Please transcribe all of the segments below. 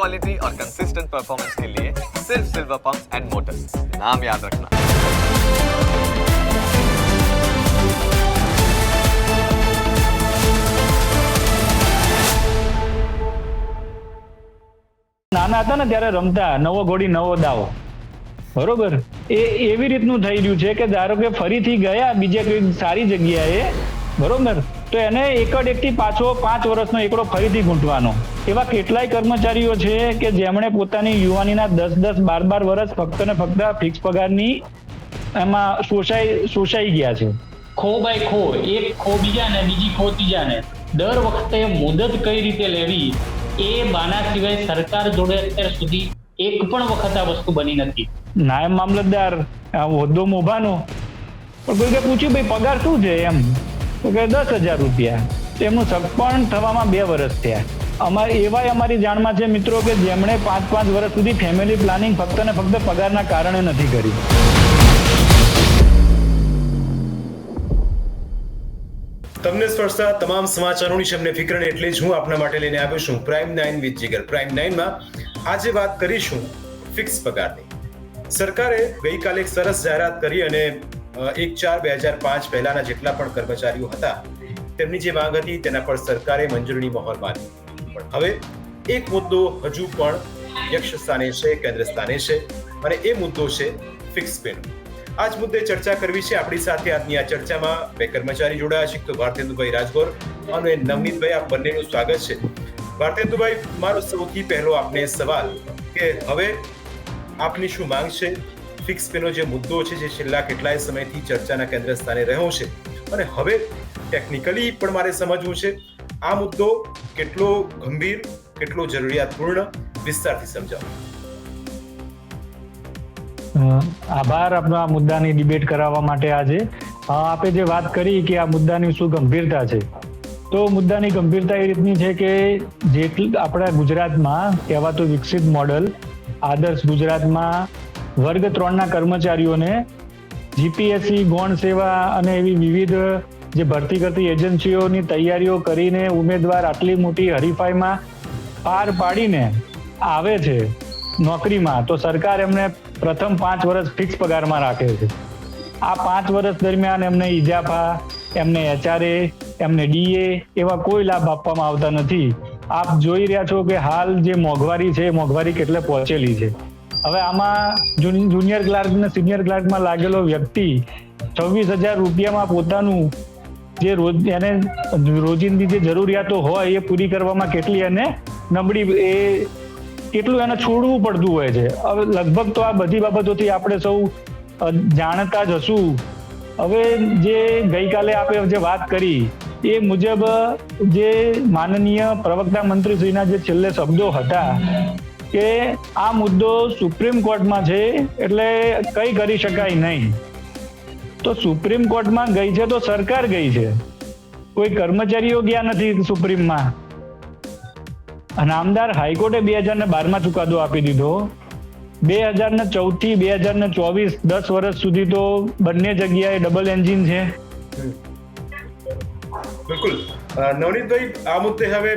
Quality और consistent performance के लिए सिर्फ सिल्वर पंप्स एंड मोटर्स नाम याद रखना નાના હતા ને ત્યારે રમતા નવો ઘોડી નવો દાવો બરોબર એ એવી રીતનું થઈ રહ્યું છે કે ધારો કે ફરીથી ગયા બીજે કોઈ સારી જગ્યાએ બરોબર તો એને એકડ એકથી પાછો પાંચ વર્ષનો એકડો ફરીથી ગૂંટવાનો એવા કેટલાય કર્મચારીઓ છે કે જેમણે પોતાની યુવાનીના દસ દસ બાર બાર વર્ષ ફક્ત ને ફક્ત ફિક્સ પગારની એમાં શોષાઈ શોષાઈ ગયા છે. ખો બાય ખો એક ખો બીજાને બીજી ખો ત્રીજાને. દર વખતે મુદત કઈ રીતે લેવી એ બાના સિવાય સરકાર જોડે અત્યાર સુધી એક પણ વખત આ વસ્તુ બની નથી. નાયબ મામલતદાર આ હોદ્દો મોભાનો. પણ કોઈકે પૂછ્યું ભાઈ પગાર શું છે? એમ. તો કે દસ હજાર રૂપિયા. એમનું સગપણ થવામાં બે વર્ષ થયા. અમારે એવાય અમારી જાણમાં છે મિત્રો કે જેમણે પાંચ પાંચ વર્ષ સુધી ફેમિલી પ્લાનિંગ ફક્ત ને ફક્ત પગારના કારણે નથી કરી. તમને સ્પર્શતા તમામ સમાચારોની શમને ફિકરણ એટલે જ હું આપના માટે લઈને આવ્યો છું. Prime nine with Jigar prime નાઇનમાં આજે વાત કરીશું ફિક્સ પગારની. સરકારે ગઈકાલે એક સરસ જાહેરાત કરી અને એક ચાર બે હજાર પાંચ પહેલાના જેટલા પણ કર્મચારીઓ હતા, તેમની જે માંગ હતી તેના પર સરકારે મંજૂરીની મહોર મારી પણ હવે એક મુદ્દો હજુ પણ યક્ષ સ્થાને છે કેન્દ્ર સ્થાને છે અને એ મુદ્દો છે ફિક્સ પેનો આ જ મુદ્દે ચર્ચા કરવી છે આપણી સાથે. આજની આ ચર્ચામાં બે કર્મચારી જોડાયા છે. તો ભારતેન્દુભાઈ રાજગોર અને નવનીતભાઈ આ બંનેનું સ્વાગત છે. ભારતેન્દુભાઈ, મારો સૌથી પહેલો આપને સવાલ કે હવે આપની શું માંગ છે? ફિક્સ પેનો જે મુદ્દો છે, જે છેલ્લા કેટલાય સમયથી ચર્ચાના કેન્દ્ર સ્થાને રહ્યો છે. અને હવે ટેકનિકલી પણ મારે સમજવું છે આ મુદ્દો કેટલો ગંભીર, કેટલો જરૂરિયાતપૂર્ણ, વિસ્તારથી સમજાવો. આભાર આપનો આ મુદ્દાની ડિબેટ કરાવવા માટે આજે. આપે જે વાત કરી કે આ મુદ્દાની શું ગંભીરતા છે. તો મુદ્દાની ગંભીરતા એ રીતની છે કે જેટલી આપણા ગુજરાતમાં કહેવાતું વિકસિત મોડલ, આદર્શ ગુજરાતમાં વર્ગ ત્રણના કર્મચારીઓને જીપીએસસી, ગૌણ સેવા અને એવી વિવિધ જે ભરતી કરતી એજન્સીઓની તૈયારીઓ કરીને ઉમેદવાર આટલી મોટી હરીફાઈમાં પાર પાડીને આવે છે નોકરીમાં, તો સરકાર એમને પ્રથમ પાંચ વર્ષ ફિક્સ પગારમાં રાખે છે. આ પાંચ વર્ષ દરમિયાન એમને ઇજાફા એમને એચઆરએ, એમને ડીએ એવા કોઈ લાભ આપવામાં આવતા નથી. આપ જોઈ રહ્યા છો કે હાલ જે મોંઘવારી છે મોંઘવારી કેટલે પહોંચેલી છે. હવે આમાં જુનિયર ક્લાર્ક ને સિનિયર ક્લાર્કમાં લાગેલો વ્યક્તિ છવ્વીસ હજાર રૂપિયામાં પોતાનું જે રોજ એને રોજિંદી જે જરૂરિયાતો હોય એ પૂરી કરવામાં કેટલી એને નબળી એ કેટલું એને છોડવું પડતું હોય છે. હવે લગભગ તો આ બધી બાબતોથી આપણે સૌ જાણતા જ હશું. હવે જે ગઈકાલે આપણે જે વાત કરી, એ મુજબ, જે માનનીય પ્રવક્તા મંત્રીશ્રીના જે છેલ્લે શબ્દો હતા કે આ મુદ્દો સુપ્રીમ કોર્ટમાં છે એટલે કંઈ કરી શકાય નહીં. તો સુપ્રીમ કોર્ટમાં ગઈ છે તો સરકાર ગઈ છે. કોઈ કર્મચારીઓ ગયા નથી સુપ્રીમમાં અને આમદાર હાઈકોર્ટે બે હજાર ને બારમાં ચુકાદો આપી દીધો. બે હજાર ને ચૌદથી બે હજાર ને ચોવીસ, દસ વર્ષ સુધી તો બંને જગ્યાએ ડબલ એન્જિન છે. બિલકુલ. નવનીતભાઈ, આ મુદ્દે હવે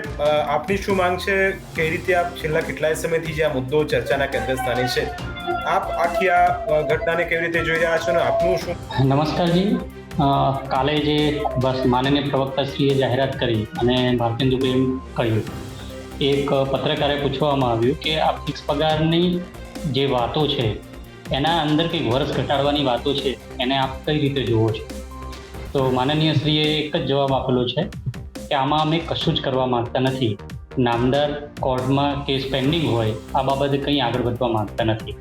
આપની શું માંગ છે? કઈ રીતે આપ છેલ્લા કેટલાય સમયથી જે આ મુદ્દો ચર્ચાના કેન્દ્ર સ્થાને છે? આપ આખી આ ઘટનાને કેવી રીતે જોઈ રહ્યા છો અને આપનું શું? નમસ્કારજી કાલે જે બસ માનનીય પ્રવક્તાશ્રીએ જાહેરાત કરી અને ભારતેન્દુભાઈ એમ કહ્યું. એક પત્રકારે પૂછવામાં આવ્યું કે આ ફિક્સ પગારની જે વાતો છે, એના અંદર કંઈક વર્ષ ઘટાડવાની વાતો છે, એને આપ કઈ રીતે જુઓ છો? તો માનનીય શ્રીએ એક જ જવાબ આપેલો છે કે આમાં અમે કશું જ કરવા માગતા નથી. નામદાર કોર્ટમાં કેસ પેન્ડિંગ હોય, આ બાબતે કંઈ આગળ વધવા માંગતા નથી.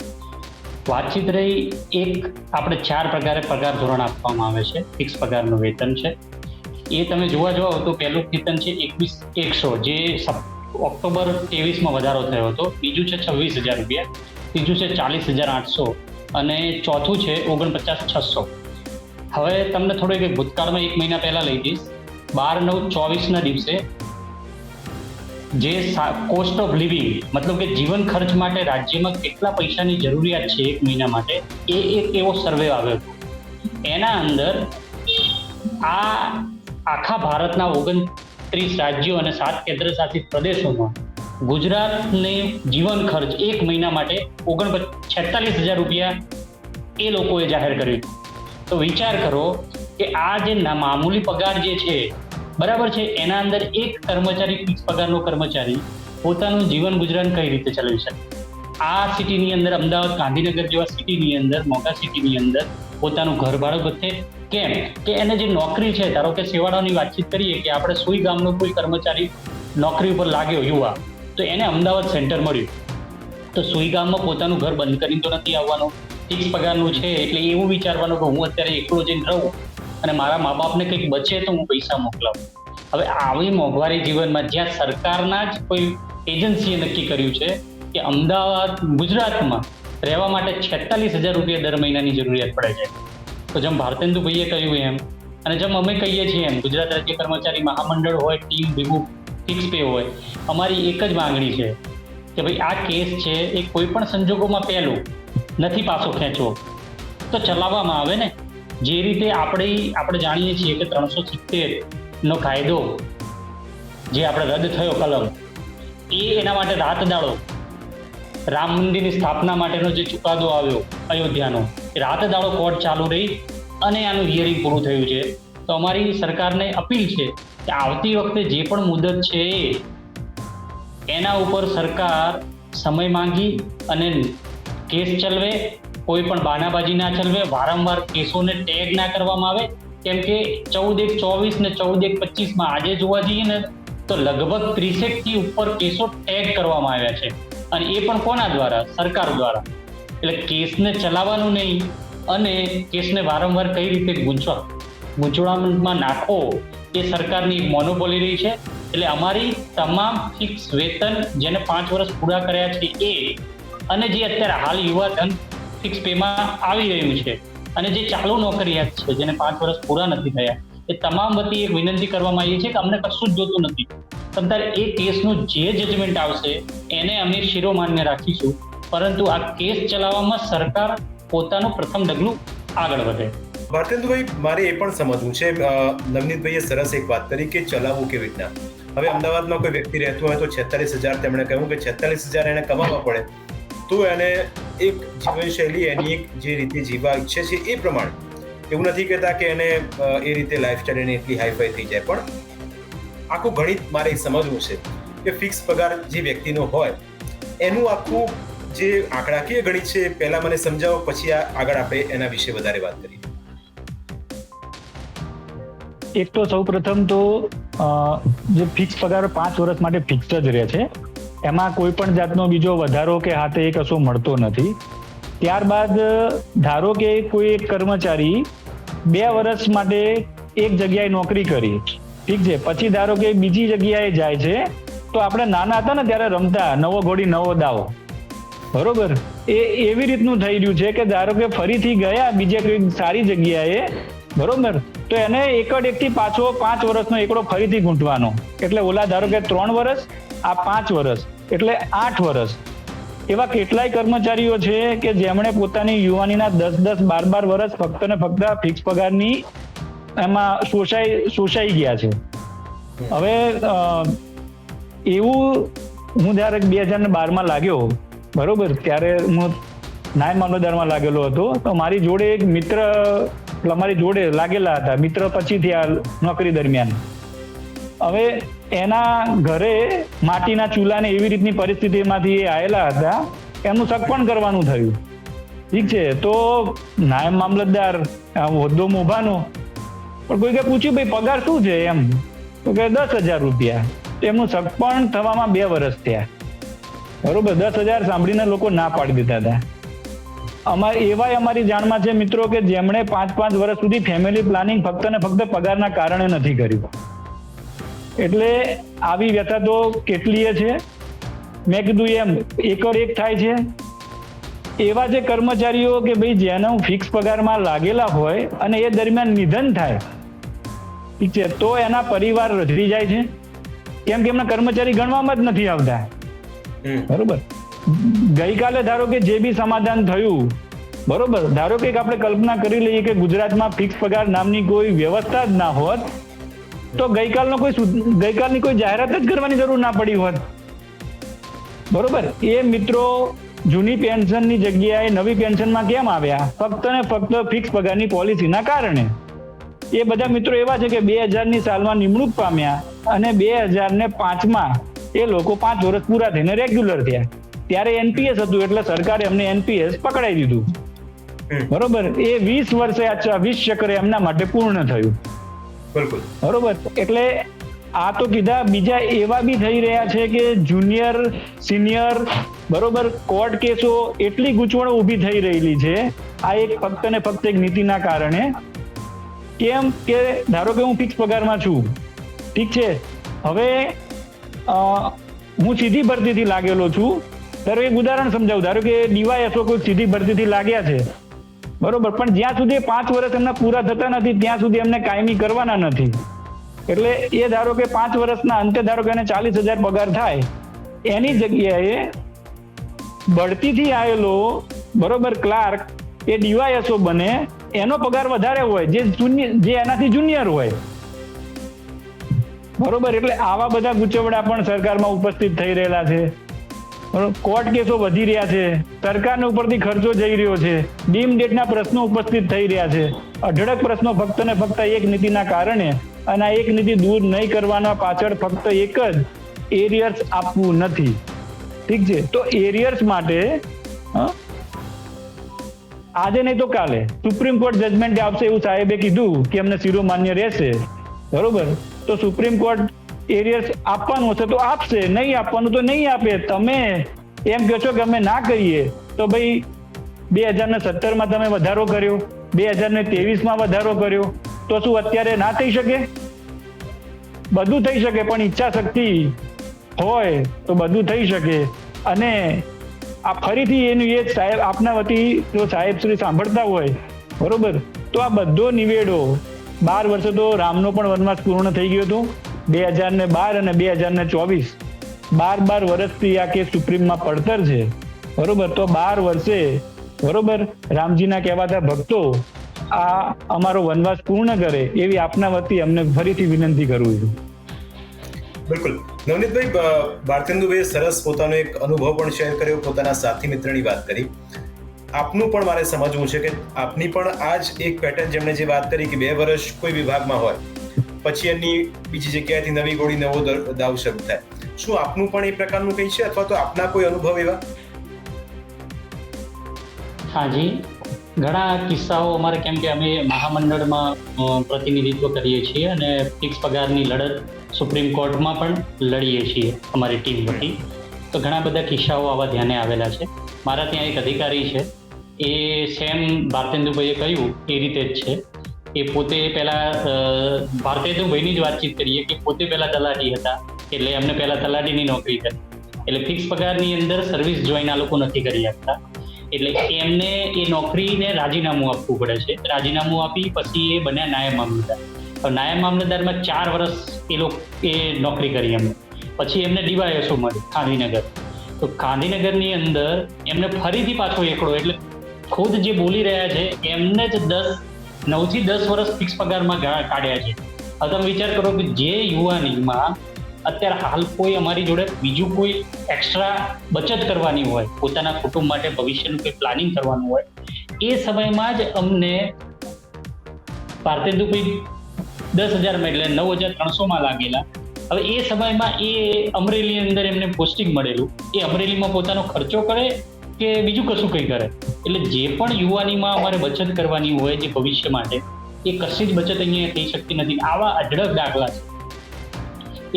વાતચીત રહી એક, આપણે ચાર પ્રકારે પગાર ધોરણ આપવામાં આવે છે, ફિક્સ પગારનું વેતન છે. એ તમે જોવા જાઓ તો પહેલું વેતન છે એકવીસ, એકસો, જે ઓક્ટોબર ત્રેવીસમાં વધારો થયો હતો. બીજું છે છવ્વીસ હજાર રૂપિયા, ત્રીજું છે ચાલીસ હજાર આઠસો અને ચોથું છે ઓગણપચાસ છસો. હવે તમને થોડું એક ભૂતકાળમાં એક મહિના પહેલાં લઈ જઈશ બાર, નવ, ચોવીસના દિવસે જે કોસ્ટ ઓફ લિવિંગ મતલબ કે જીવન ખર્ચ માટે રાજ્યમાં કેટલા પૈસાની જરૂરિયાત છે એક મહિના માટે, એ એક એવો સર્વે આવ્યો હતો. એના અંદર આ આખા ભારતના ઓગણત્રીસ રાજ્યો અને સાત કેન્દ્ર શાસિત પ્રદેશોમાં ગુજરાતને જીવન ખર્ચ એક મહિના માટે ઓગણ છેતાલીસ હજાર રૂપિયા એ લોકોએ જાહેર કર્યું. તો વિચાર કરો કે આ જે મામૂલી પગાર જે છે બરાબર છે, એના અંદર એક કર્મચારી ફિક્સ પગારનો કર્મચારી પોતાનું જીવન ગુજરાન કઈ રીતે ચલાવી શકે? આ સિટીની અંદર અમદાવાદ ગાંધીનગર જેવા સિટીની અંદર, મોટા સિટીની અંદર પોતાનું ઘર ભાડું વધે કેમ? કે એને જે નોકરી છે, ધારો કે સેવાળાની વાતચીત કરીએ કે આપણે સુઈ ગામનો કોઈ કર્મચારી નોકરી ઉપર લાગ્યો, યુવા. તો એને અમદાવાદ સેન્ટર મળ્યું. તો સુઈ ગામમાં પોતાનું ઘર બંધ કરીને તો નથી આવવાનું. ફિક્સ પગારનું છે, એટલે એવું વિચારવાનું કે હું અત્યારે એકલો જઈને રહું. અને મારા મા બાપને કંઈક બચે તો હું પૈસા મોકલાવું. હવે આવી મોંઘવારી જીવનમાં જ્યાં સરકારના જ કોઈ એજન્સીએ નક્કી કર્યું છે કે અમદાવાદ, ગુજરાતમાં રહેવા માટે છેતાલીસ હજાર રૂપિયા દર મહિનાની જરૂરિયાત પડે છે. તો જેમ ભારતેન્દુભાઈએ કહ્યું એમ, અને જેમ અમે કહીએ છીએ એમ, ગુજરાત રાજ્ય કર્મચારી મહામંડળ હોય, ટીમ ભેગું ફિક્સ પે હોય, અમારી એક જ માંગણી છે કે ભાઈ આ કેસ છે એ કોઈ પણ સંજોગોમાં પહેલું નથી પાછો ખેંચવો. તો ચલાવવામાં આવે ને. જે રીતે આપણે આપણે જાણીએ છીએ કે ત્રણસો સિત્તેર નો કાયદો જે આપણે રદ થયો કલમ, એ એના માટે રાત દાડો રામ મંદિરની સ્થાપના માટેનો જે ચુકાદો આવ્યો અયોધ્યાનો, એ રાત દાડો કોર્ટ ચાલુ રહી અને આનું હિયરિંગ પૂરું થયું છે. તો અમારી સરકારને અપીલ છે કે આવતી વખતે જે પણ મુદત છે એના ઉપર સરકાર સમય માંગી અને કેસ ચલવે કોઈ પણ બાનાબાજી ના ચલવે, વારંવાર કેસોને ટેગ ના કરવામાં આવે. કેમ કે ચૌદ એક ચોવીસ ને ચૌદ એક પચીસમાં આજે જોવા જઈએ ને, તો લગભગ ત્રીસેકથી ઉપર કેસો ટેગ કરવામાં આવ્યા છે. અને એ પણ કોના દ્વારા? સરકાર દ્વારા. એટલે કેસને ચલાવવાનું નહીં, અને કેસને વારંવાર કઈ રીતે ગૂંચવા? ગૂંચવામાં નાખો એ સરકારની મોનોપોલી રહી છે. એટલે અમારી તમામ ફિક્સ વેતન જેને પાંચ વર્ષ પૂરા કર્યા છે એ, અને જે અત્યારે હાલ યુવા ધન ફિક્સ પેમાં આવી રહ્યું છે. અને જે ચાલુ નોકરિયાત છે, જેને પાંચ વર્ષ પૂરા નથી થયા, એ તમામ વતી એક વિનંતી કરવામાં આવી છે કે અમને કશું જ જોતું નથી. તમારે એ કેસનું જે જજમેન્ટ આવશે, એને અમે શિરોમાન્ય રાખીશું. પરંતુ આ કેસ ચલાવવામાં સરકાર પોતાનું પ્રથમ ડગલું આગળ વધે. ભારતેન્દુભાઈ મારે એ પણ સમજવું છે નવનીતભાઈએ સરસ એક વાત કરી કે ચલાવવું કેવી રીતના. હવે અમદાવાદમાં કોઈ વ્યક્તિ રહેતું હોય તો છેતાલીસ હજાર તેમણે કહ્યું કે છેતાલીસ હજાર એને કમાવા પડે. તો એને એક જીવનશૈલી એની એક જે રીતે જીવવા ઈચ્છે છે એ પ્રમાણે. એવું નથી કહેતા કે એને એ રીતે લાઈફસ્ટાઈલ એની એટલી હાઈફાઈ થઈ જાય, પણ આખું ગણિત મારે સમજવું છે કે ફિક્સ પગાર જે વ્યક્તિનો હોય, એનું આખું જે આંકડાકીય ગણિત છે પહેલા મને સમજાવો, પછી આગળ આપણે એના વિશે વધારે વાત કરીએ. એક તો સૌ પ્રથમ તો જે ફિક્સ પગાર પાંચ વર્ષ માટે ફિક્સ જ રહે છે. એમાં કોઈ પણ જાતનો બીજો વધારો કે હાથે એ કશો મળતો નથી. ત્યારબાદ, ધારો કે કોઈ એક કર્મચારી બે વર્ષ માટે એક જગ્યાએ નોકરી કરી, ઠીક છે? પછી ધારો કે બીજી જગ્યાએ જાય છે, તો આપણે નાના હતા ને ત્યારે રમતા, નવો ઘોડી, નવો દાવો. બરોબર? એ એવી રીતનું થઈ રહ્યું છે કે ધારો કે ફરીથી ગયા, બીજે કોઈ સારી જગ્યાએ, બરોબર? તો એને એકડ એકથી પાછો પાંચ વર્ષનો એકડો ફરીથી ગૂંટવાનો એટલે ઓલા ધારો કે ત્રણ વર્ષ, આ પાંચ વર્ષ. એટલે આઠ વર્ષ એવા કેટલાય કર્મચારીઓ છે કે જેમણે પોતાની યુવાનીના દસ દસ બાર બાર વર્ષ ફક્ત ને ફક્ત ફિક્સ પગારની એમાં શોષાઈ શોષાઈ ગયા છે. હવે એવું હું જ્યારે બે હજાર બારમાં લાગ્યો, બરોબર, ત્યારે હું નાય મામલતદારમાં લાગેલો હતો, તો મારી જોડે એક મિત્ર અમારી જોડે લાગેલા હતા, મિત્ર પછીથી આ નોકરી દરમિયાન. હવે એના ઘરે માટીના ચૂલાને એવી રીતની પરિસ્થિતિમાંથી એ આવેલા હતા, એમનું સગપણ કરવાનું થયું. ઠીક છે, તો નાયબ મામલતદાર હોદ્દો મોભાનો, પણ કોઈ કે પૂછ્યું, ભાઈ, પગાર શું છે? એમ. તો કે દસ હજાર રૂપિયા. એમનું સગપણ થવામાં બે વર્ષ થયા. બરોબર, દસ હજાર સાંભળીને લોકો ના પાડી દીધા હતા. અમારે એવાય અમારી જાણમાં છે મિત્રો કે જેમણે પાંચ પાંચ વર્ષ સુધી ફેમિલી પ્લાનિંગ ફક્ત ને ફક્ત પગારના કારણે નથી કર્યું. એટલે આવી વ્યથા તો કેટલીય છે. મેં કીધું એમ એકર એક થાય છે. એવા જે કર્મચારીઓ કે ભાઈ જેનો ફિક્સ પગારમાં લાગેલા હોય અને એ દરમિયાન નિધન થાય ઠીક છે તો એના પરિવાર રજડી જાય છે. કેમ કે એમના કર્મચારી ગણવામાં જ નથી આવતા. બરોબર? ગઈકાલે ધારો કે જે બી સમાધાન થયું બરોબર? ધારો કે આપણે કલ્પના કરી લઈએ કે ગુજરાતમાં ફિક્સ પગાર નામની કોઈ વ્યવસ્થા જ ના હોત તો ગઈકાલનો કોઈ ગઈકાલની કોઈ જાહેરાત જ કરવાની જરૂર ના પડી હોત. બરોબર? એ મિત્રો જૂની પેન્શનની જગ્યાએ નવી પેન્શનમાં કેમ આવ્યા? ફક્ત ને ફક્ત ફિક્સ પગારની પોલિસીના કારણે. એ બધા મિત્રો એવા છે કે બે હજારની સાલમાં નિમણૂક પામ્યા અને બે હજાર ને પાંચમાં એ લોકો પાંચ વર્ષ પૂરા થઈને રેગ્યુલર થયા. ત્યારે એનપીએસ હતું એટલે સરકારે એમને એનપીએસ પકડાઈ દીધું. બરોબર? એ વીસ વર્ષે આ વીસ ચક્ર એમના માટે પૂર્ણ થયું. બિલકુલ. બરોબર. એટલે આ તો કીધા, બીજા એવા બી થઈ રહ્યા છે કે જુનિયર, સિનિયર, બરોબર, કોર્ટ કેસો એટલી ગૂંચવણ ઊભી થઈ રહેલી છે. આ એક ફક્ત ને ફક્ત એક નીતિના કારણે. કેમ કે ધારો કે હું ફિક્સ પગારમાં છું. ઠીક છે? હવે હું સીધી ભરતીથી લાગેલો છું. ધારો એક ઉદાહરણ સમજાવું. ધારો કે ડીવાયએસઓ કોઈ સીધી ભરતીથી લાગ્યા છે. બરોબર. પણ જ્યાં સુધી પાંચ વર્ષ એમના પૂરા થતા નથી, ત્યાં સુધી એમને કાયમી કરવાના નથી. એટલે એ ધારો કે પાંચ વર્ષના અંતે ધારો કે એને ચાલીસ હજાર પગાર થાય, એની જગ્યાએ બઢતીથી આવેલો બરોબર ક્લાર્ક એ ડીવાયએસઓ બને, એનો પગાર વધારે હોય, જે જે એનાથી જુનિયર હોય. બરોબર. એટલે આવા બધા ગુચવડા પણ સરકારમાં ઉપસ્થિત થઈ રહેલા છે? કોર્ટ કેસો વધી રહ્યા છે. સરકારને ઉપરથી ખર્ચો જઈ રહ્યો છે. ડીમ ડેટના પ્રશ્નો ઉપસ્થિત થઈ રહ્યા છે. અઢળક પ્રશ્નો ફક્ત ને ફક્ત એક નીતિના કારણે અને આ એક નીતિ દૂર નહીં કરવાના પાછળ ફક્ત એક જ એરિયર્સ આપવું નથી. ઠીક છે? તો એરિયર્સ માટે? આજે નહીં તો કાલે. સુપ્રીમ કોર્ટ જજમેન્ટ આપશે એવું સાહેબે કીધું કે અમને શિરોમાન્ય રહેશે. બરોબર? તો સુપ્રીમ કોર્ટ એરિયર્સ આપવાનું હશે તો આપશે, નહીં આપવાનું તો નહીં આપે. તમે એમ કહો છો કે અમે ના કરીએ, તો ભાઈ બે હજાર ને સત્તરમાં તમે વધારો કર્યો, બે હજાર ને ત્રેવીસમાં વધારો કર્યો, તો શું અત્યારે ના થઈ શકે? બધું થઈ શકે, પણ ઈચ્છા શક્તિ હોય તો બધું થઈ શકે. અને આ ફરીથી એનું એ સાહેબ, આપના વતી જો સાહેબ શ્રી સાંભળતા હોય, બરોબર? તો આ બધો નિવેડો બાર વર્ષે તો રામનો પણ વનવાસ પૂર્ણ થઈ ગયો હતો. બે હજાર ને બાર અને બે હજાર ને ચોવીસ. બાર બાર વર્ષથી આ કેસ સુપ્રીમમાં પડતર છે. બરોબર? તો બાર વર્ષે, બરોબર? રામજીના કહેવાતા ભક્તો આ અમારો વનવાસ પૂર્ણ કરે એવી આપના વતી અમને ફરીથી વિનંતી કરું છું. બિલકુલ. નવનીતભાઈ ભારતેન્દુભાઈ સરસ પોતાનો એક અનુભવ પણ શેર કર્યો, પોતાના સાથી મિત્રની વાત કરી. આપનું પણ મારે સમજવું છે કે આપની પણ આ જ એક પેટર્ન જેમણે જે વાત કરી કે બે વર્ષ કોઈ વિભાગમાં હોય પછી એની બીજી જગ્યાએથી નવી ગોળી, નવો દાવ શરૂ થાય. શું આપનું પણ એ પ્રકારનું કંઈ છે અથવા તો આપના કોઈ અનુભવ એવા? હાજી. ઘણા કિસ્સાઓ અમારે કેમ કે અમે મહામંડળમાં પ્રતિનિધિત્વ કરીએ છીએ અને ફિક્સ પગારની લડત સુપ્રીમ કોર્ટમાં પણ લડીએ છીએ અમારી ટીમ વતી. તો ઘણા બધા કિસ્સાઓ આવા ધ્યાને આવેલા છે. મારા ત્યાં એક અધિકારી છે. એ સેમ ભારતેન્દુભાઈએ કહ્યું, એ રીતે જ છે. એ પોતે પહેલા તો ભાઈની જ વાતચીત કરીએ કે પોતે પહેલા તલાટી હતા, એટલે એમને પહેલા તલાટીની નોકરી કરી. એટલે ફિક્સ પગારની અંદર સર્વિસ જોઈન આ લોકો નથી કરી આપતા. એટલે એમને એ નોકરીને રાજીનામું આપવું પડે છે. રાજીનામું આપી પછી એ બન્યા નાયબ મામલતદાર. તો નાયબ મામલતદારમાં ચાર વર્ષ એ લોકો, એ નોકરી કરી એમને. પછી એમને ડીવાયએસઓ મળી, ગાંધીનગર. તો ગાંધીનગરની અંદર એમને ફરીથી પાછો એકડો, એટલે ખુદ જે બોલી રહ્યા છે, એમને જ દસ નવથી દસ વર્ષ ફિક્સ પગારમાં કાઢ્યા છે. હવે તમે વિચાર કરો કે જે યુવાનીમાં અત્યારે હાલ કોઈ અમારી જોડે બીજું કોઈ એક્સ્ટ્રા બચત કરવાની હોય, પોતાના કુટુંબ માટે ભવિષ્યનું કોઈ પ્લાનિંગ કરવાનું હોય, એ સમયમાં જ અમને ભારતેન્દુભાઈ દસ હજારમાં એટલે નવ હજાર ત્રણસોમાં લાગેલા. હવે એ સમયમાં એ અમરેલી અંદર એમને પોસ્ટિંગ મળેલું. એ અમરેલીમાં પોતાનો ખર્ચો કરે કે બીજું કશું કંઈ કરે? એટલે જે પણ યુવાનીમાં અમારે બચત કરવાની હોય જે ભવિષ્ય માટે, એ કશી જ બચત અહીંયા થઈ શકતી નથી. આવા અઢળક દાખલા છે.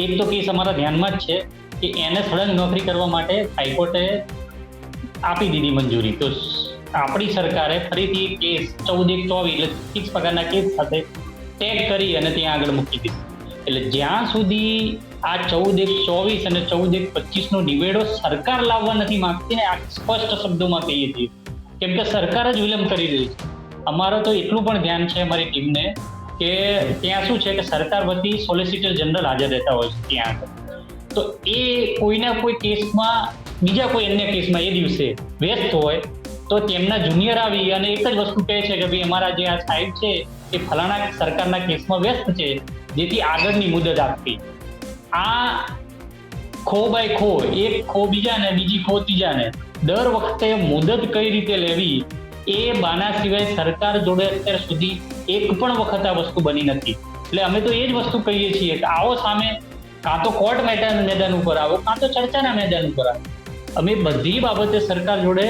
એક તો કેસ અમારા ધ્યાનમાં જ છે કે એને સળંગ નોકરી કરવા માટે હાઈકોર્ટે આપી દીધી મંજૂરી. તો આપણી સરકારે ફરીથી કેસ ચૌદ એક ચોવીસ, એટલે ફિક્સ પગારના કેસ સાથે ટેગ કરી અને ત્યાં આગળ મૂકી દીધું. એટલે જ્યાં સુધી આ ચૌદ એક ચોવીસ અને ચૌદ એક પચીસનો નિવેડો સરકાર લાવવા નથી માંગતી ને આ સ્પષ્ટ શબ્દોમાં કહીએ છીએ. કેમ કે સરકાર જ વિલંબ કરી રહી છે. અમારો તો એટલું પણ ધ્યાન છે અમારી ટીમને કે ત્યાં શું છે કે સરકાર વતી સોલિસિટર જનરલ હાજર રહેતા હોય છે ત્યાં આગળ. તો એ કોઈના કોઈ કેસમાં, બીજા કોઈ અન્ય કેસમાં એ દિવસે વ્યસ્ત હોય, તો તેમના જુનિયર આવી અને એક જ વસ્તુ કહે છે કે ભાઈ અમારા જે આ સાહેબ છે એ ફલાણા સરકારના કેસમાં વ્યસ્ત છે, જેથી આગળની મુદત આપવી. આ ખો બાય ખો, એક ખો બીજાને, બીજી ખો ત્રીજાને, દર વખતે મુદત કઈ રીતે લેવી એ બાના સિવાય સરકાર જોડે અત્યાર સુધી એક પણ વખત આ વસ્તુ બની નથી. એટલે અમે તો એ જ વસ્તુ કહીએ છીએ કે આવો સામે કાં તો કોર્ટ મેદાન મેદાન ઉપર આવો, કાં તો ચર્ચાના મેદાન ઉપર આવો. અમે બધી બાબતે સરકાર જોડે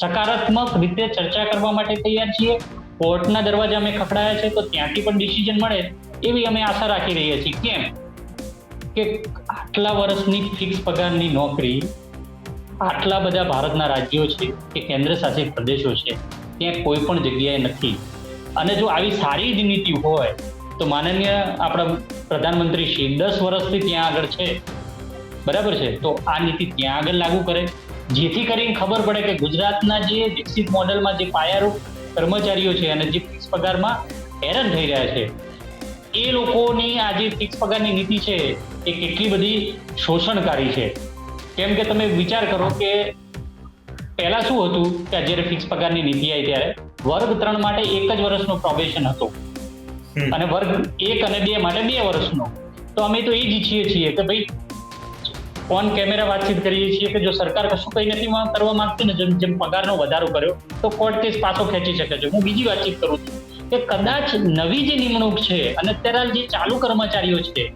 સકારાત્મક રીતે ચર્ચા કરવા માટે તૈયાર છીએ. કોર્ટના દરવાજા અમે ખખડાયા છે, તો ત્યાંથી પણ ડિસિઝન મળે. એવી અમે આશા રાખી રહ્યા છીએ. કેમ? કે આટલા વર્ષની ફિક્સ પગારની નોકરી આટલા બધા ભારતના રાજ્યો છે કે કેન્દ્ર શાસિત પ્રદેશો છે, ત્યાં કોઈ પણ જગ્યાએ નથી. અને જો આવી સારી જ નીતિ હોય, તો માનનીય આપણા પ્રધાનમંત્રી શ્રી દસ વર્ષથી ત્યાં આગળ છે. બરાબર છે? તો આ નીતિ ત્યાં આગળ લાગુ કરે. જેથી કરીને ખબર પડે કે ગુજરાતના જે વિકસિત મોડેલમાં જે પાયારૂપ કર્મચારીઓ છે અને જે ફિક્સ પગારમાં હેરાન થઈ રહ્યા છે એ લોકોની આ જે ફિક્સ પગારની નીતિ છે એ કેટલી બધી શોષણકારી છે. કેમ કે તમે વિચાર કરો કે પહેલા શું હતું કે જ્યારે ફિક્સ પગારની નીતિ આવી ત્યારે વર્ગ ત્રણ માટે એક જ વર્ષનો પ્રોબેશન હતો. અને વર્ગ એક અને બે માટે બે વર્ષનો. તો અમે તો એ જ ઈચ્છીએ છીએ કે ભાઈ ઓન કેમેરા વાતચીત કરીએ છીએ કે જો સરકાર કશું કંઈ નથી કરવા માંગતી ને જેમ જેમ પગારનો વધારો કર્યો તો કોર્ટ કેસ પાછો ખેંચી શકે છે. હું બીજી વાતચીત કરું છું. કે કદાચ નવી જે નિમણૂક છે અને અત્યારે જે ચાલુ કર્મચારીઓ છે,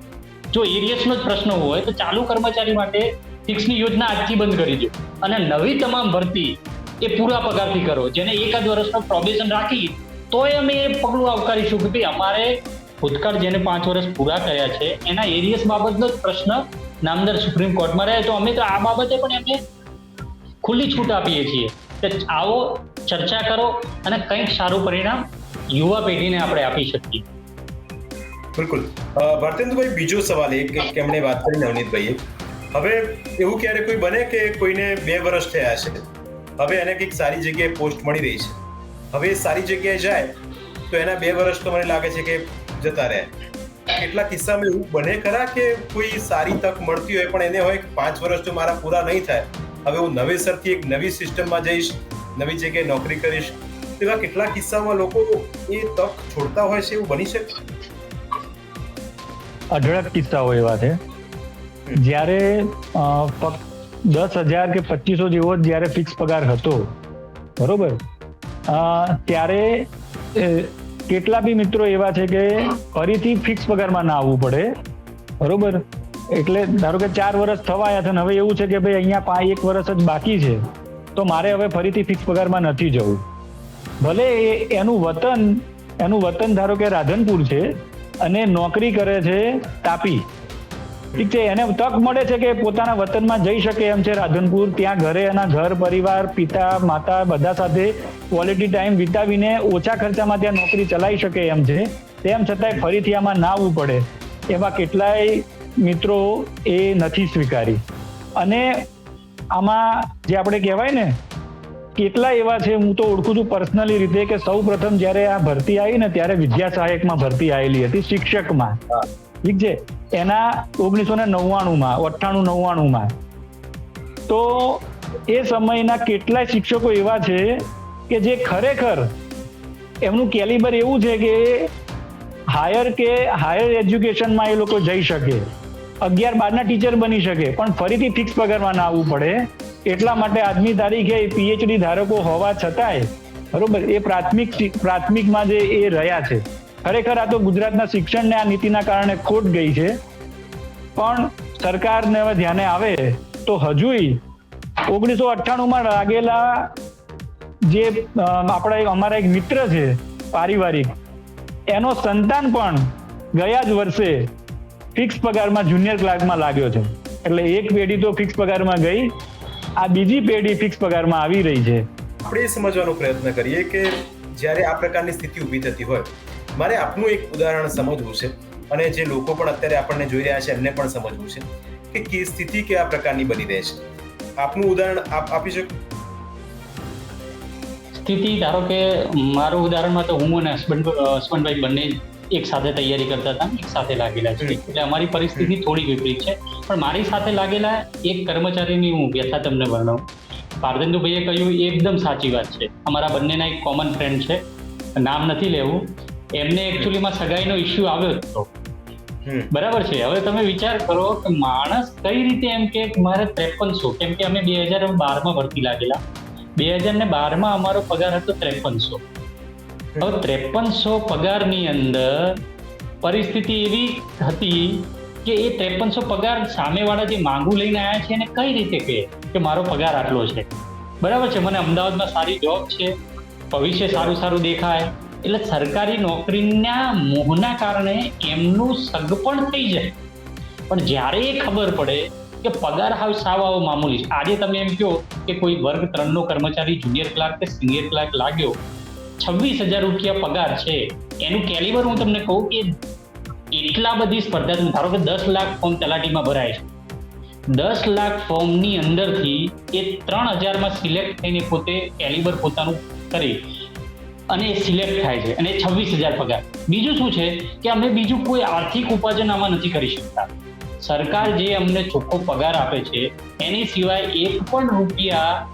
જો એરિયસનો જ પ્રશ્ન હોય, તો ચાલુ કર્મચારી માટે ફિક્સની યોજના આજથી બંધ કરી દો. અને નવી તમામ ભરતી એ પૂરા પગારથી કરો. જેને એકાદ વર્ષનો પ્રોબેશન રાખી, તોય અમે એ પગલું આવકારીશું કે ભાઈ અમારે ભૂતકાળ જેને પાંચ વર્ષ પૂરા કર્યા છે, એના એરિયસ બાબતનો જ પ્રશ્ન નામદાર સુપ્રીમ કોર્ટમાં રહે. તો અમે તો આ બાબતે પણ એમને ખુલ્લી છૂટ આપીએ છીએ. કે આવો ચર્ચા કરો અને કંઈક સારું પરિણામ યુવા પેઢીને આપણે આપી શકીએ. બિલકુલ. ભારતેન્દુભાઈ બીજો સવાલ એક કે વાત કરી નવનીતભાઈએ? હવે એવું ક્યારે કોઈ બને કે કોઈને બે વર્ષ થયા છે હવે એને કંઈક સારી જગ્યાએ પોસ્ટ મળી રહી છે. હવે સારી જગ્યાએ જાય તો એના બે વર્ષ તો મને લાગે છે કે જતા રહે. કેટલા કિસ્સામાં એવું બને ખરા કે કોઈ સારી તક મળતી હોય પણ એને હોય પાંચ વર્ષ તો મારા પૂરા નહીં થાય, હવે હું નવેસરથી એક નવી સિસ્ટમમાં જઈશ નવી જગ્યાએ નોકરી કરીશ. તેવા કેટલા કિસ્સામાં લોકો એ તક છોડતા હોય છે એવું બની શકે? અઢળક કિસ્સાઓ એવા છે. જ્યારે દસ હજાર કે પચીસો જેવો જ્યારે ફિક્સ પગાર હતો, બરોબર? ત્યારે કેટલા બી મિત્રો એવા છે કે ફરીથી ફિક્સ પગારમાં ના આવવું પડે, બરોબર? એટલે ધારો કે ચાર વર્ષ થવાયા છે અને હવે એવું છે કે ભાઈ અહીંયા એક વર્ષ જ બાકી છે. તો મારે હવે ફરીથી ફિક્સ પગારમાં નથી જવું. ભલે એનું વતન એનું વતન ધારો કે રાધનપુર છે, અને નોકરી કરે છે તાપી. ઠીક છે, એને તક મળે છે કે પોતાના વતનમાં જઈ શકે એમ છે રાધનપુર, ત્યાં ઘરે એના ઘર, પરિવાર, પિતા, માતા બધા સાથે ક્વોલિટી ટાઈમ વિતાવીને ઓછા ખર્ચામાં ત્યાં નોકરી ચલાવી શકે એમ છે. તેમ છતાંય ફરીથી આમાં ના આવવું પડે. એવા કેટલાય મિત્રો એ નથી સ્વીકારી. અને આમાં જે આપણે કહેવાય ને કેટલા એવા છે હું તો ઓળખું છું પર્સનલી રીતે કે સૌ પ્રથમ જ્યારે આ ભરતી આવી ને ત્યારે વિદ્યા સહાયકમાં ભરતી આવેલી હતી શિક્ષકમાં. ઠીક છે? એના ઓગણીસો ને નવ્વાણુંમાં અઠ્ઠાણું નવ્વાણુંમાં. તો એ સમયના કેટલાય શિક્ષકો એવા છે કે જે ખરેખર એમનું કેલિબર એવું છે કે હાયર કે હાયર એજ્યુકેશનમાં એ લોકો જઈ શકે. અગિયાર બારના ટીચર બની શકે. પણ ફરીથી ફિક્સ પગારમાં આવવું પડે. એટલા માટે આજની તારીખે પીએચડી ધારકો હોવા છતાંય, બરોબર, એ પ્રાથમિક પ્રાથમિકમાં જે એ રહ્યા છે, ખરેખર આ તો ગુજરાતના શિક્ષણને આ નીતિના કારણે ખોટ ગઈ છે. પણ સરકારને હવે ધ્યાને આવે તો હજુય ઓગણીસો અઠ્ઠાણુંમાં લાગેલા જે આપણા અમારા એક મિત્ર છે, પારિવારિક, એનો સંતાન પણ ગયા જ વર્ષે ફિક્સ પગારમાં જુનિયર ક્લાર્કમાં લાગ્યો છે. એટલે એક પેઢી તો ફિક્સ પગારમાં ગઈ આ બીજી પેઢી ફિક્સ પગારમાં આવી રહી છે. આપણે એ સમજવાનો પ્રયત્ન કરીએ કે જ્યારે આ પ્રકારની સ્થિતિ ઊભી થતી હોય મારે આપનું એક ઉદાહરણ સમજવું છે અને જે લોકો પણ અત્યારે આપણને જોઈ રહ્યા છે એમને પણ સમજવું છે કે કે સ્થિતિ કેવા પ્રકારની બની રહે છે. આપનું ઉદાહરણ આપ આપી શકો? સ્થિતિ ધારો કે મારું ઉદાહરણમાં તો હું અને હસબન્ડ હસબન્ડભાઈ બંને એક સાથે તૈયારી કરતા હતા એક સાથે લાગેલા છે. એટલે અમારી પરિસ્થિતિ થોડી વિપરીત છે. પણ મારી સાથે લાગેલા એક કર્મચારીની હું વ્યથા તમને વર્ણવું. પારદેન્દુભાઈએ કહ્યું એ એકદમ સાચી વાત છે. અમારા બંનેના એક કોમન ફ્રેન્ડ છે. નામ નથી લેવું. એમને એકચ્યુઅલીમાં સગાઈનો ઇસ્યુ આવ્યો હતો. બરાબર છે? હવે તમે વિચાર કરો કે માણસ કઈ રીતે એમ કે મારે ત્રેપનસો કેમ કે અમે બે હજાર બારમાં ભરતી લાગેલા. બે હજાર ને બારમાં અમારો પગાર હતો ત્રેપનસો હવે ત્રેપનસો પગારની અંદર પરિસ્થિતિ એવી હતી કે એ ત્રેપનસો પગાર સામેવાળા જે માંગુ લઈને આવ્યા છે એને કઈ રીતે કહે કે મારો પગાર આટલો છે? બરાબર છે? મને અમદાવાદમાં સારી જોબ છે, ભવિષ્ય સારું સારું દેખાય. એટલે સરકારી નોકરીના મોહના કારણે એમનું સગપણ થઈ જાય. પણ જ્યારે એ ખબર પડે કે પગાર હાવ સાવ આવો મામૂલી છે. આજે તમે એમ કહો કે કોઈ વર્ગ ત્રણનો કર્મચારી જુનિયર ક્લાર્ક કે સિનિયર ક્લાર્ક લાગ્યો છવ્વીસ હજાર રૂપિયા પગાર છે. એનું કેલિબર હું તમને કહું કે એટલા બધી સ્પર્ધાત્મક, ધારો કે દસ લાખ ફોર્મ તલાટીમાં ભરાય છે. દસ લાખ ફોર્મની અંદરથી એ ત્રણ હજારમાં સિલેક્ટ થઈને પોતે કેલિબર પોતાનું કરી. અને સિલેક્ટ થાય છે, અને છવ્વીસ હજાર પગાર. બીજું શું છે કે અમે બીજું કોઈ આર્થિક ઉપાર્જન આમાં નથી કરી શકતા. સરકાર જે અમને ચોખ્ખો પગાર આપે છે, એની સિવાય એક પણ રૂપિયા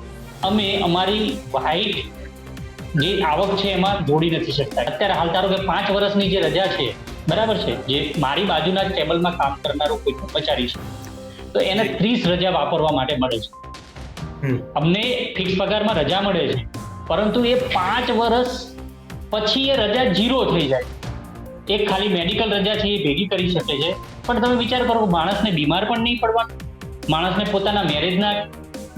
અમે અમારી વ્હાઇટ જે આવક છે એમાં જોડી નથી શકતા. અત્યારે હાલ ધારો કે પાંચ વર્ષની જે રજા છે બરાબર છે જે મારી બાજુના ટેબલમાં કામ કરનારો કોઈ કર્મચારી છે તો એને ત્રીસ રજા વાપરવા માટે મળે છે. અમને ફિક્સ પગારમાં રજા મળે છે પરંતુ એ પાંચ વર્ષ પછી એ રજા જીરો થઈ જાય. એક ખાલી મેડિકલ રજા છે એ ભેગી કરી શકે છે પણ તમે વિચાર કરો માણસને બીમાર પણ નહીં પડવાનું. માણસને પોતાના મેરેજના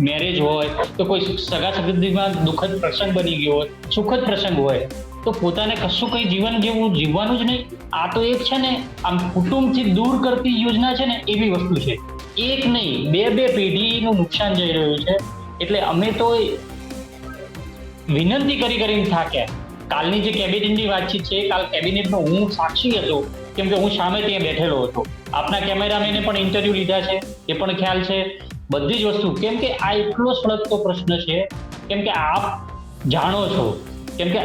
મેરેજ હોય, તો કોઈ સગા સંબંધીમાં દુઃખદ પ્રસંગ બની ગયો હોય, સુખદ પ્રસંગ હોય, તો પોતાને કશું કંઈ જીવન જેવું જીવવાનું જ નહીં. આ તો એક છે ને, આમ કુટુંબથી દૂર કરતી યોજના છે ને, એવી વસ્તુ છે. એક નહીં, બે બે પેઢીનું નુકસાન જઈ રહ્યું છે. એટલે અમે તો વિનંતી કરી કરીને થાક્યા. કાલની જે કેબિનેટની વાતચીત છે, કાલ કેબિનેટનો હું સાક્ષી હતો, કેમ કે હું સામે ત્યાં બેઠેલો હતો. આપના કેમેરામેને પણ ઇન્ટરવ્યુ લીધા છે, એ પણ ખ્યાલ છે. બધી જ વસ્તુ. કેમ કે આ એટલો સળગતો પ્રશ્ન છે, કેમ કે આપ જાણો છો, કેમ કે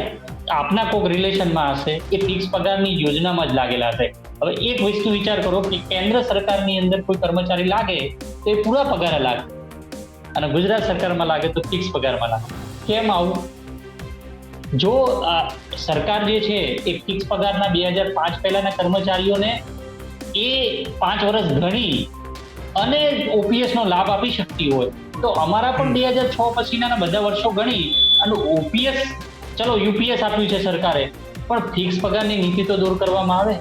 આપના કોઈક રિલેશનમાં હશે, એ ફિક્સ પગારની યોજનામાં જ લાગેલા હશે. હવે એક વસ્તુ વિચાર કરો કે કેન્દ્ર સરકારની અંદર કોઈ કર્મચારી લાગે, તો એ પૂરા પગારે લાગે અને ગુજરાત સરકારમાં લાગે તો ફિક્સ પગારમાં લાગે. કેમ આવું? જો સરકાર જે છે, એ ફિક્સ પગારના બે હજાર પાંચ પહેલાના કર્મચારીઓને એ પાંચ વર્ષ ગણી અને ઓપીએસ નો લાભ આપી શકતી હોય. તો અમારા પણ બે હજાર છ પછીના બધા વર્ષો ગણી અને ઓપીએસ ચલો યુપીએસ આપ્યું છે સરકારે પણ ફિક્સ પગારની નીતિ તો દૂર કરવામાં આવે.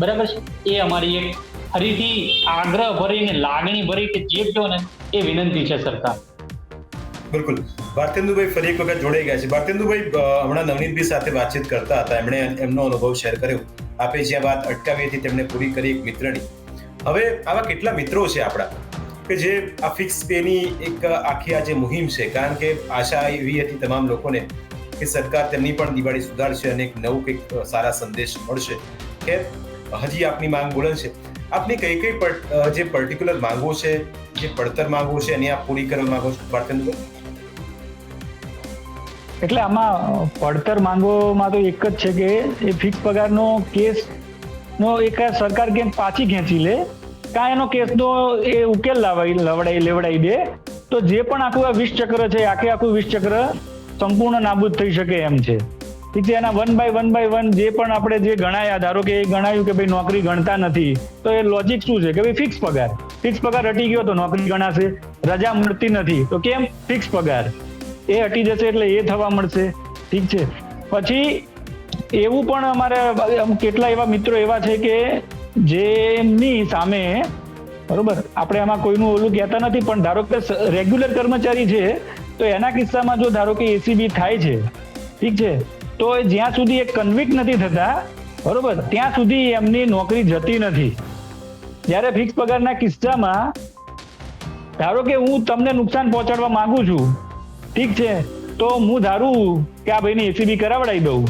બરાબર છે? એ અમારી એક ફરીથી આગ્રહ ભરીને લાગણી ભરી કે જે કહો ને એ વિનંતી છે સરકાર. બિલકુલ. ભારતેન્દુભાઈ ફરી એક વખત જોડાઈ ગયા છે. ભારતેન્દુભાઈ હમણાં નવનીતભાઈ સાથે વાતચીત કરતા હતા. એમણે એમનો અનુભવ શેર કર્યો. આપે જ્યાં વાત અટકાવી હતી તેમણે પૂરી કરી એક મિત્રની. હવે આવા કેટલા મિત્રો છે આપણા? કે જે આ ફિક્સ પેની એક આખી આ જે મુહિમ છે, કારણ કે આશા એવી હતી તમામ લોકોને કે સરકાર તેમની પણ દિવાળી સુધારશે અને એક નવું કંઈક સારા સંદેશ મળશે. કે હજી આપની માંગ બુલંદ છે. આપની કઈ કઈ જે પર્ટિક્યુલર માંગો છે, જે પડતર માંગો છે, એની આપ પૂરી કરવા માંગો છો? ભારતેન્દુભાઈ એટલે આમાં પડતર માંગોમાં તો એક જ છે કે એ ફિક્સ પગારનો કેસ નો એક સરકાર કેમ પાછી ખેંચી લે? કાં એનો કેસનો એ ઉકેલ લાવાઈ લવડાઈ લેવડાઈ દે. તો જે પણ આખું આ વિષ ચક્ર છે, આખે આખું વિષ ચક્ર સંપૂર્ણ નાબૂદ થઈ શકે એમ છે. ઠીક છે, એના one by one by one જે પણ આપણે જે ગણાયા, ધારો કે એ ગણાયું કે ભાઈ નોકરી ગણતા નથી, તો એ લોજિક શું છે કે ભાઈ ફિક્સ પગાર. ફિક્સ પગાર હટી ગયો તો નોકરી ગણાશે, રજા મળતી નથી. તો કેમ? ફિક્સ પગાર. એ હટી જશે એટલે એ થવા મળશે. ઠીક છે. પછી એવું પણ અમારે કેટલા એવા મિત્રો એવા છે કે જેમની સામે, બરોબર, આપણે આમાં કોઈનું ઓલું કહેતા નથી, પણ ધારો કે રેગ્યુલર કર્મચારી છે, તો એના કિસ્સામાં જો ધારો કે એસીબી થાય છે, ઠીક છે, તો જ્યાં સુધી એ કન્વિક નથી થતા, બરોબર, ત્યાં સુધી એમની નોકરી જતી નથી. જ્યારે ફિક્સ પગારના કિસ્સામાં, ધારો કે હું તમને નુકસાન પહોંચાડવા માંગુ છું, ઠીક છે, તો હું ધારું કે આ ભાઈને એસીબી કરાવડાવી દઉં.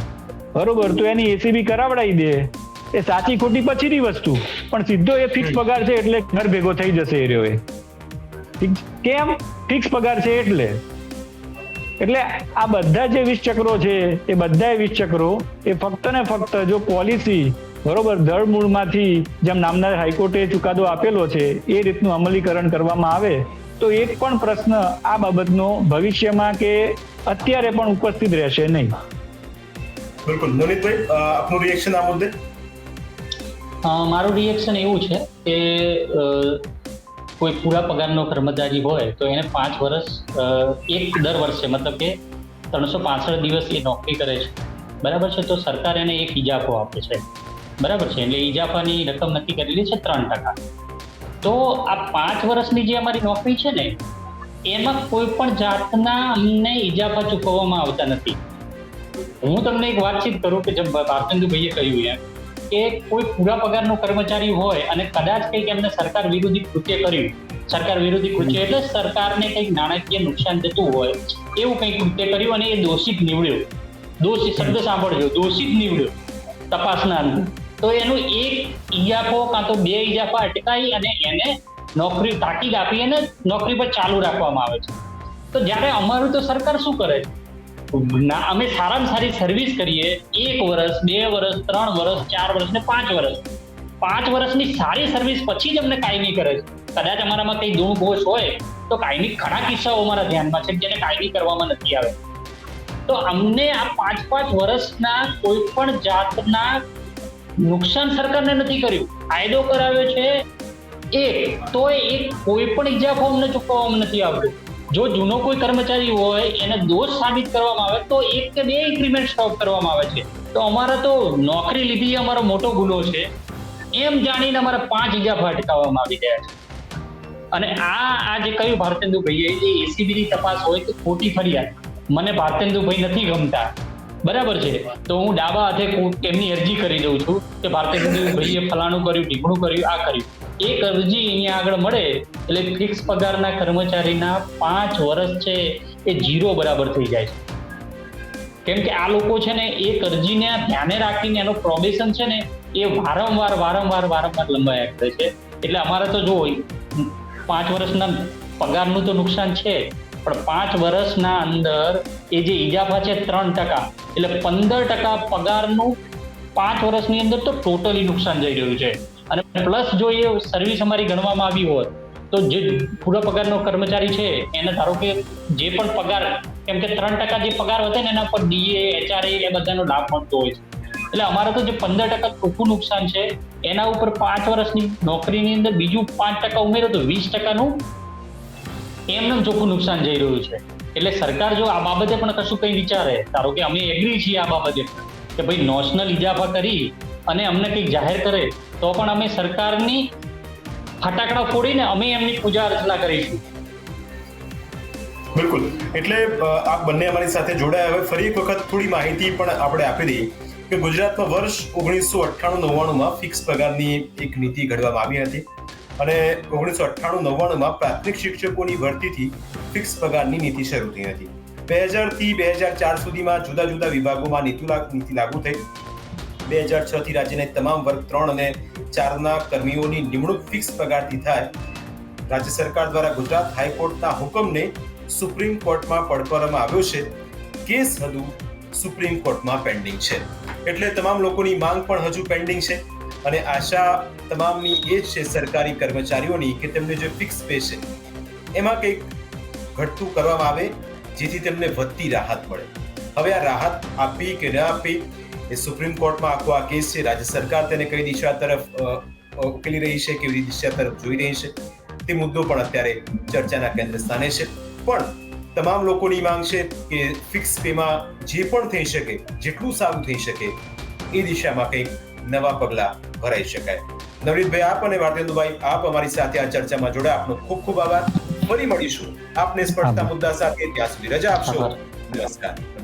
બરોબર, તો એની એસીબી કરાવડાવી દે. એ સાચી ખોટી પછીની વસ્તુ. પણ સીધો એ ફિક્સ પગાર છે એટલે ઘર ભેગો થઈ જશે એ રહ્યો એ. કેમ? ફિક્સ પગાર છે એટલે. એટલે આ બધા જે વીસ ચક્રો છે એ બધા વીસ ચક્રો એ ફક્ત ને ફક્ત જો પોલિસી બરોબર મૂળમાંથી જેમ નામના હાઈકોર્ટે ચુકાદો આપેલો છે એ રીતનું અમલીકરણ કરવામાં આવે તો એક પણ પ્રશ્ન આ બાબતનો ભવિષ્યમાં કે અત્યારે પણ ઉપસ્થિત રહેશે નહીં. બિલકુલ. નવનીતભાઈ આપનું રિએક્શન આ મુદ્દે? મારું રિએક્શન એવું છે કે કોઈ પૂરા પગારનો કર્મચારી હોય તો એને પાંચ વર્ષ એક દર વર્ષે મતલબ કે ત્રણસો પાસઠ દિવસ એ નોકરી કરે છે. બરાબર છે? તો સરકાર એને એક ઇજાફો આપે છે. બરાબર છે? એટલે ઇજાફાની રકમ નક્કી કરેલી છે ત્રણ ટકા. તો આ પાંચ વર્ષની જે અમારી નોકરી છે ને, એમાં કોઈ પણ જાતના અમને ઇજાફા ચૂકવવામાં આવતા નથી. હું તમને એક વાતચીત કરું કે જેમ ભારતેન્દુભાઈએ કહ્યું એમ કે કોઈ પૂરા પગારનો કર્મચારી હોય અને કદાચ કંઈક એમને સરકાર વિરોધી કૃત્ય કર્યું, સરકાર વિરોધી કૃત્ય એટલે સરકારને કંઈક નાણાકીય નુકસાન થતું હોય, એવું કંઈક કૃત્ય કર્યું અને એ દોષિત નીવડ્યો. દોષિત શબ્દ સાંભળજો, દોષિત નીવડ્યો તપાસના અંદર તો એનું એક ઇજાફો કાં તો બે ઇજાફા અટકાઈ અને એને નોકરી તાકીદ આપી અને નોકરી પર ચાલુ રાખવામાં આવે છે. તો જ્યારે અમારું તો સરકાર શું કરે? છે અમે સારામાં સારી સર્વિસ કરીએ. એક વર્ષ બે વર્ષ ત્રણ વર્ષ ચાર વર્ષ ને પાંચ વર્ષ પાંચ વર્ષની સારી સર્વિસ પછી જ અમને કાયમી કરે છે. કદાચ અમારામાં કઈ ગુણ દોષ હોય, તો કાયમી ઘણા કિસ્સાઓ અમારા ધ્યાનમાં છે જેને કાયમી કરવામાં નથી આવે. તો અમને આ પાંચ પાંચ વર્ષના કોઈ પણ જાતના નુકસાન સરકારને નથી કર્યું. કાયદો કરાવ્યો છે. એક, તો એક કોઈ પણ ઇજા ફોર્મને ચૂકવવામાં નથી આવતો. જો જૂનો કોઈ કર્મચારી હોય, એને દોષ સાબિત કરવામાં આવે, તો એક કે બે ઇન્ક્રીમેન્ટ સ્ટોપ કરવામાં આવે છે. તો અમારા તો નોકરી લીધી અમારો મોટો ગુનો છે. એમ જાણીને અમારા પાંચ ઇજા અટકાવવામાં આવી ગયા છે. અને આ આ જે કહ્યું ભારતેન્દુભાઈએ, એ એસીબી ની તપાસ હોય તો ખોટી ફરિયાદ. મને ભારતેન્દુભાઈ નથી ગમતા. બરાબર છે. તો હું ડાબા હાથે એમની અરજી કરી દઉં છું કે ભારતેન્દુભાઈએ ફલાણું કર્યું ઢીકણું કર્યું, આ કર્યું. એક અરજી અહીંયા આગળ મળે એટલે ફિક્સ પગારના કર્મચારીના પાંચ વર્ષ છે એ જીરો બરાબર થઈ જાય છે. કેમ કે આ લોકો છે ને એક અરજીને ધ્યાને રાખીને એનો પ્રોબેશન છે ને એ વારંવાર વારંવાર વારંવાર લંબાયા કરે છે. એટલે અમારે તો જો પાંચ વર્ષના પગારનું તો નુકસાન છે પણ પાંચ વર્ષના અંદર એ જે ઇજાફા છે ત્રણ ટકા, એટલે પંદર ટકા પગારનું પાંચ વર્ષની અંદર તો ટોટલી નુકસાન જઈ રહ્યું છે. અને પ્લસ જો એ સર્વિસ અમારી ગણવામાં આવી હોત, તો જે પૂરા પગારનો કર્મચારી છે, એને ધારો કે જે પણ પગાર, કેમ કે ત્રણ ટકા જે પગાર વધે ને એના પર ડીએ એચઆરએ એ બધાનો લાભ મળતો હોય છે. એટલે અમારે તો જે પંદર ટકા ચોખ્ખું નુકસાન છે, એના ઉપર પાંચ વર્ષની નોકરીની અંદર બીજું પાંચ ટકા ઉમેરો તો વીસ ટકાનું એમને ચોખ્ખું નુકસાન જઈ રહ્યું છે. એટલે સરકાર જો આ બાબતે પણ કશું કંઈ વિચારે, ધારો કે અમે એગ્રી છીએ આ બાબતે કે ભાઈ નોશનલ ઇજાફા કરી અને અમને કંઈક જાહેર કરે, તો પણ અમે સરકારની ફટાકડા ફોડીને અમે એમની પૂજા અર્ચના કરીશું. બિલકુલ. એટલે આ બંને અમારી સાથે જોડાયા. હવે ફરી એક વખત થોડી માહિતી પણ આપણે આપી દઈએ કે ગુજરાતમાં વર્ષ ઓગણીસો અઠ્ઠાણું નવ્વાણુંમાં ફિક્સ પગારની એક નીતિ ઘડવામાં આવી હતી. અને ઓગણીસો અઠ્ઠાણું નવ્વાણુંમાં પ્રાથમિક શિક્ષકોની ભરતીથી ફિક્સ પગારની નીતિ શરૂ થઈ હતી. બે હજારથી બે હજાર ચાર સુધીમાં જુદા જુદા વિભાગોમાં નીતિ નીતિ લાગુ થઈ. બે હજાર છથી રાજ્યના તમામ વર્ગ ત્રણ અને ચારના કર્મીઓની નિમણૂક ફિક્સ પગારથી થાય. રાજ્ય સરકાર દ્વારા ગુજરાત હાઈકોર્ટના હુકમને સુપ્રીમ કોર્ટમાં પડકારવામાં આવ્યો છે. કેસ હજુ સુપ્રીમ કોર્ટમાં પેન્ડિંગ છે. એટલે તમામ લોકોની માંગ પણ હજુ પેન્ડિંગ છે. અને આશા તમામની એ જ છે સરકારી કર્મચારીઓની કે તેમને જે ફિક્સ પે છે, એમાં કંઈક ઘટતું કરવામાં આવે, જેથી તેમને વધતી રાહત મળે. હવે આ રાહત આપી કે ન આપી, એ સુપ્રીમ કોર્ટમાં આખો આ કેસ છે. રાજ્ય સરકાર તેને કઈ દિશા તરફ ઉકેલી રહી છે, કેવી દિશા તરફ જોઈ રહી છે, તે મુદ્દો પણ અત્યારે ચર્ચાના કેન્દ્ર સ્થાને છે. પણ તમામ લોકોની માંગ છે કે ફિક્સ પેમાં જે પણ થઈ શકે, જેટલું સારું થઈ શકે, એ દિશામાં કંઈક નવા પગલા ભરાઈ શકાય. નવનીતભાઈ આપ અને ભારતેન્દુભાઈ આપ અમારી સાથે આ ચર્ચામાં જોડાયા. આપનો ખૂબ ખૂબ આભાર. ફરી મળીશું. આપને સ્પર્શતા મુદ્દા સાથે ત્યાં સુધી રજા આપશો. નમસ્કાર.